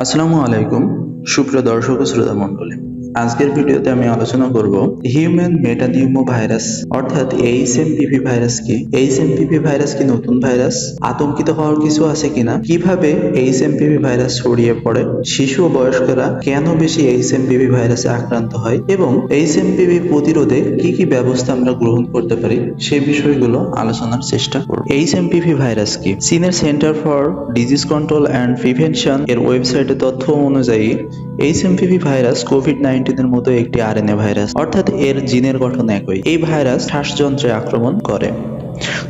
আসসালামু আলাইকুম সুপ্রিয় দর্শক ও শ্রোতা মণ্ডলী আজকের ভিডিওতে আমি আলোচনা করব হিউম্যান মেটানিউমো ভাইরাস, অর্থাৎ এইচএমপিভি ভাইরাস কি? এইচএমপিভি ভাইরাস কি নতুন ভাইরাস? আতঙ্কিত হওয়ার কিছু আছে কিনা? কীভাবে এইচএমপিভি ভাইরাস ছড়িয়ে পড়ে? শিশু ও বয়স্করা কেন বেশি এইচ এইচএমপিভি ভাইরাসে আক্রান্ত হয়? এবং এইচএমপিভি প্রতিরোধে কি কি ব্যবস্থা আমরা গ্রহণ করতে পারি? সে বিষয়গুলো আলোচনার চেষ্টা করব। এইচএমপিভি ভাইরাস কি? চীনের centre for disease control and prevention এর ওয়েবসাইটে তথ্য অনুযায়ী এইচ এইচএমপিভি ভাইরাস কোভিড নাইন্টিনের মতো একটি আরএনএ ভাইরাস, অর্থাৎ এর জিনের গঠন একই। এই ভাইরাস শ্বাসযন্ত্রে আক্রমণ করে।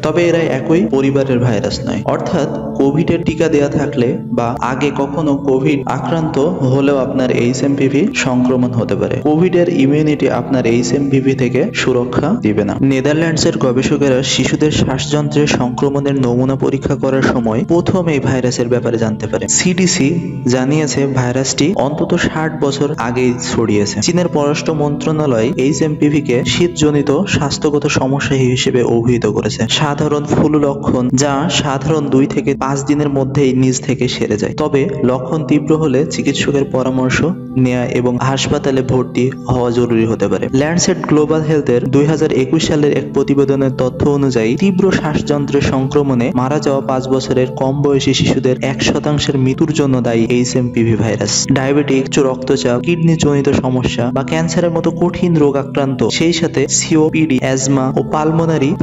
তবে এরা একই পরিবারের ভাইরাস নয়। অর্থাৎ কোভিডের টিকা দেয়া থাকলে বা আগে কখনো কোভিড আক্রান্ত হলেও আপনার এইচএমপিভি সংক্রমণ হতে পারে। কোভিডের ইমিউনিটি আপনার এইচএমপিভি থেকে সুরক্ষা দিবে না। নেদারল্যান্ডসের গবেষকেরা শিশুদের শ্বাসযন্ত্রের সংক্রমণের নমুনা পরীক্ষা করার সময় প্রথম এই ভাইরাসের ব্যাপারে জানতে পারে। সিডিসি জানিয়েছে ভাইরাসটি অন্তত ষাট বছর আগেই ছড়িয়েছে। চীনের পররাষ্ট্র মন্ত্রণালয় এইচএমপিভি কে শীতজনিত স্বাস্থ্যগত সমস্যা হিসেবে অভিহিত করেছে। সাধারণ ফ্লু লক্ষণ যা সাধারণ দুই থেকে পাঁচ দিনের মধ্যেই নিজ থেকে সেরে যায়। তবে লক্ষণ তীব্র হলে চিকিৎসকের পরামর্শ নেওয়া এবং হাসপাতালে ভর্তি হওয়া জরুরি হতে পারে। ল্যান্ডসেট গ্লোবাল হেলথের দুই সালের এক প্রতিবেদনের তথ্য অনুযায়ী তীব্র শ্বাসযন্ত্রের সংক্রমণে মারা যাওয়া পাঁচ বছরের কম বয়সী শিশুদের এক শতাংশের মৃত্যুর জন্য দায়ী এইচএমপিভি ভাইরাস। ডায়াবেটিক, রক্তচাপ কিডনি জনিত সমস্যা বা ক্যান্সারের মতো কঠিন রোগ আক্রান্ত, সেই সাথে সিওপিডি, অ্যাজমা ও পালমোনারি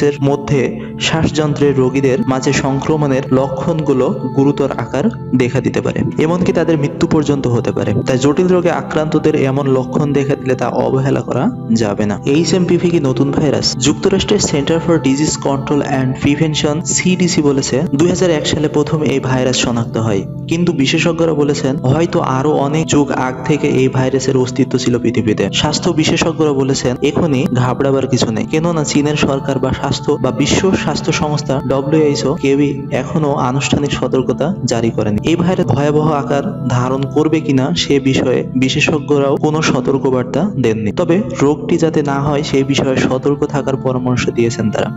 ফাইব্রোসিসের মধ্যে শ্বাসযন্ত্রের রোগীদের মাঝে সংক্রমণের লক্ষণগুলো গুরুতর আকার দেখা দিতে পারে, এমনকি তাদের মৃত্যু পর্যন্ত হতে পারে। তাই জটিল রোগে আক্রান্তদের এমন লক্ষণ দেখা দিলে তা অবহেলা করা যাবে না। এইচএমপিভি কি নতুন ভাইরাস? যুক্তরাষ্ট্রের centre for disease control and prevention, CDC, বলেছে, দুই হাজার এক সালে প্রথম এই ভাইরাস শনাক্ত হয়। কিন্তু বিশেষজ্ঞরা বলেছেন, হয়তো আরও অনেক যুগ আগ থেকে এই ভাইরাসের অস্তিত্ব ছিল পৃথিবীতে। স্বাস্থ্য বিশেষজ্ঞরা বলেছেন, এখনই ঘাবড়াবার কিছু নেই। কেননা চীনের সরকার বা স্বাস্থ্য বা বিশ্ব স্বাস্থ্য সংস্থা ডব্লিউএইচও কেউই এখনও আনুষ্ঠানিক সতর্কতা জারি করেনি। এই ভাইরাস ভয়াবহ আকার ধারণ করবে কিনা সে বিষয়ে বিশেষজ্ঞরাও কোনো সতর্কবার্তা দেননি। তবে রোগটি যাতে না হয় সেই বিষয়ে সতর্ক থাকার পরামর্শ দিয়েছেন তারা।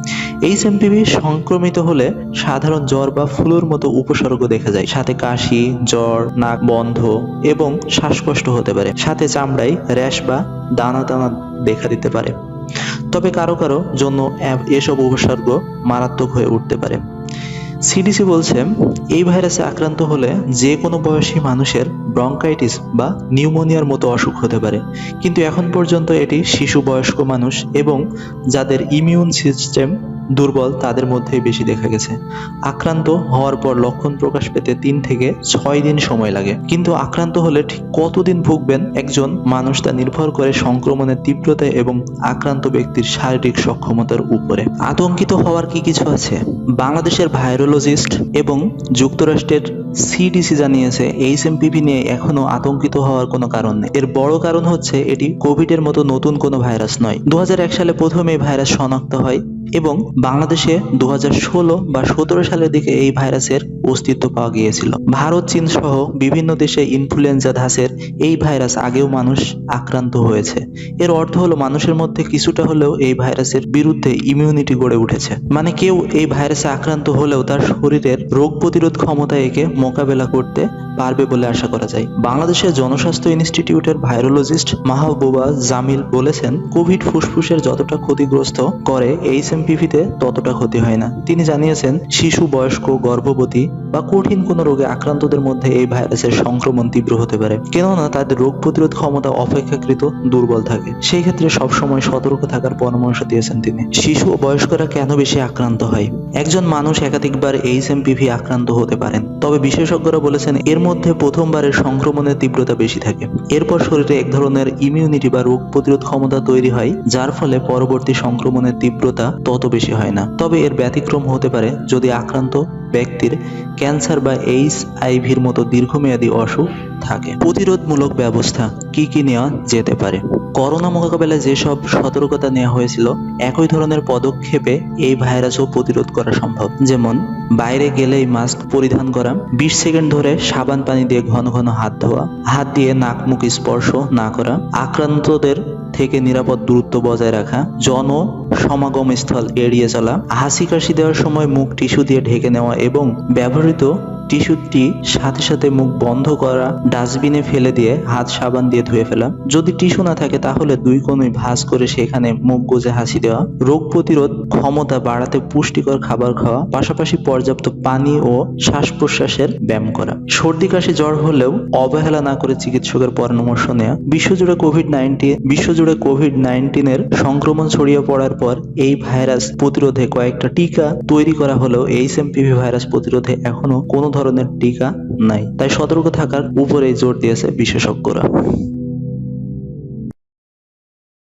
এইচএমপিভি সংক্রমিত হলে সাধারণ জ্বর বা ফ্লুর মতো উপসর্গ দেখা যায়। সাথে কাশি, জ্বর, নাক বন্ধ এবং শ্বাসকষ্ট হতে পারে। সাথে চামড়ায় র্যাশ বা দানা দানা দেখা দিতে পারে। তবে কারও কারও জন্য এসব উপসর্গ মারাত্মক হয়ে উঠতে পারে। সিডিসি বলছে, এই ভাইরাসে আক্রান্ত হলে যে কোনো বয়সী মানুষের ব্রঙ্কাইটিস বা নিউমোনিয়ার মতো অসুখ হতে পারে। কিন্তু এখন পর্যন্ত এটি শিশু বয়স্ক মানুষ এবং যাদের ইমিউন সিস্টেম দুর্বল তাদের মধ্যেই বেশি দেখা গেছে। আক্রান্ত হওয়ার পর লক্ষণ প্রকাশ পেতে তিন থেকে ছয় দিন সময় লাগে। কিন্তু আক্রান্ত হলে ঠিক কতদিন ভুগবেন একজন মানুষ তা নির্ভর করে সংক্রমণের তীব্রতা এবং আক্রান্ত ব্যক্তির শারীরিক সক্ষমতার উপরে। আতঙ্কিত হওয়ার কি কিছু আছে? বাংলাদেশের ভাইরোলজিস্ট এবং যুক্তরাষ্ট্রের সিডিসি জানিয়েছে এইচ এইচএমপিভি নিয়ে এখনও আতঙ্কিত হওয়ার কোনো কারণ নেই। এর বড় কারণ হচ্ছে, এটি কোভিডের মতো নতুন কোনো ভাইরাস নয়। দু সালে প্রথম ভাইরাস শনাক্ত হয় এবং বাংলাদেশে দু হাজার ষোলো বা সতেরো সালের দিকে এই ভাইরাসের অস্তিত্ব পাওয়া গিয়েছিল। ভারত, চীন সহ বিভিন্ন দেশে ইনফ্লুয়েঞ্জা ধাসের এই ভাইরাস আগেও মানুষ আক্রান্ত হয়েছে। এর অর্থ হলো মানুষের মধ্যে কিছুটা হলেও এই ভাইরাসের বিরুদ্ধে ইমিউনিটি গড়ে উঠেছে। মানে কেউ এই ভাইরাসে আক্রান্ত হলেও তার শরীরের রোগ প্রতিরোধ ক্ষমতা একে মোকাবেলা করতে পারবে বলে আশা করা যায়। বাংলাদেশের জনস্বাস্থ্য ইনস্টিটিউটের ভাইরোলজিস্ট মাহবুবা জামিল বলেছেন, কোভিড ফুসফুসের যতটা ক্ষতিগ্রস্ত করে এইচএমপিভিতে ততটা ক্ষতি হয় না। তিনি জানিয়েছেন, শিশু, বয়স্ক, গর্ভবতী বা কঠিন কোনো রোগে আক্রান্তদের মধ্যে এই ভাইরাসের সংক্রমণ তীব্র হতে পারে। কেননা, তাদের রোগ প্রতিরোধ ক্ষমতা অপেক্ষাকৃত দুর্বল থাকে। সেই ক্ষেত্রে সবসময় সতর্ক থাকার পরামর্শ দিয়েছেন তিনি। শিশু ও বয়স্করা কেন বেশি আক্রান্ত হয়? একজন মানুষ একাধিকবার এইচএমপিভি আক্রান্ত হতে পারেন, তবে বিশেষজ্ঞরা বলেছেন, এর মধ্যে প্রথমবারের সংক্রমণের তীব্রতা বেশি থাকে। এরপর শরীরে এক ধরনের ইমিউনিটি বা রোগ প্রতিরোধ ক্ষমতা তৈরি হয়, যার ফলে পরবর্তী সংক্রমণের তীব্রতা তত বেশি হয় না। তবে এর ব্যতিক্রম হতে পারে যদি আক্রান্ত ব্যক্তির ক্যান্সার বা এইচ আইভির মতো দীর্ঘমেয়াদী অসুখ থাকে। প্রতিরোধমূলক ব্যবস্থা কি কি নেওয়া যেতে পারে? করোনা মোকাবেলায় যেসব সতর্কতা নেওয়া হয়েছিল, একই ধরনের পদক্ষেপে এই ভাইরাসও প্রতিরোধ করা সম্ভব। যেমন, বাইরে গেলেই মাস্ক পরিধান করা, বিশ সেকেন্ড ধরে সাবান পানি দিয়ে ঘন ঘন হাত ধোয়া, হাত দিয়ে নাক মুখ স্পর্শ না করা, আক্রান্তদের থেকে নিরাপদ দূরত্ব বজায় রাখা, জন সমাগম স্থল এড়িয়ে চলা, হাসি কাশি দেওয়ার সময় মুখ টিস্যু দিয়ে ঢেকে নেওয়া এবং ব্যবহৃত টিস্যুটি সাথে সাথে মুখ বন্ধ করা, ডাস্টবিনে ফেলে দিয়ে হাত সাবান দিয়ে ধুয়ে ফেলা। যদি টিস্যু না থাকে, তাহলে দুই কোণই ভাঁজ করে সেখানে মুখ গুজে হাসি দেওয়া। রোগ প্রতিরোধ ক্ষমতা বাড়াতে পুষ্টিকর খাবার খাওয়া, পাশাপাশি পর্যাপ্ত পানি ও শ্বাস প্রশ্বাসের ব্যায়াম করা। সর্দি কাশি জ্বর হলেও অবহেলা না করে চিকিৎসকের পরামর্শ নেওয়া বিশ্বজুড়ে কোভিড নাইন্টিন বিশ্বজুড়ে কোভিড নাইন্টিনের সংক্রমণ ছড়িয়ে পড়ার পর এই ভাইরাস প্রতিরোধে কয়েকটা টিকা তৈরি করা হলেও এইচ এমপিভি ভাইরাস প্রতিরোধে এখনও কোনো ধরনের টিকা নাই। তাই সতর্ক থাকার উপরেই জোর দিয়েছে বিশেষজ্ঞরা।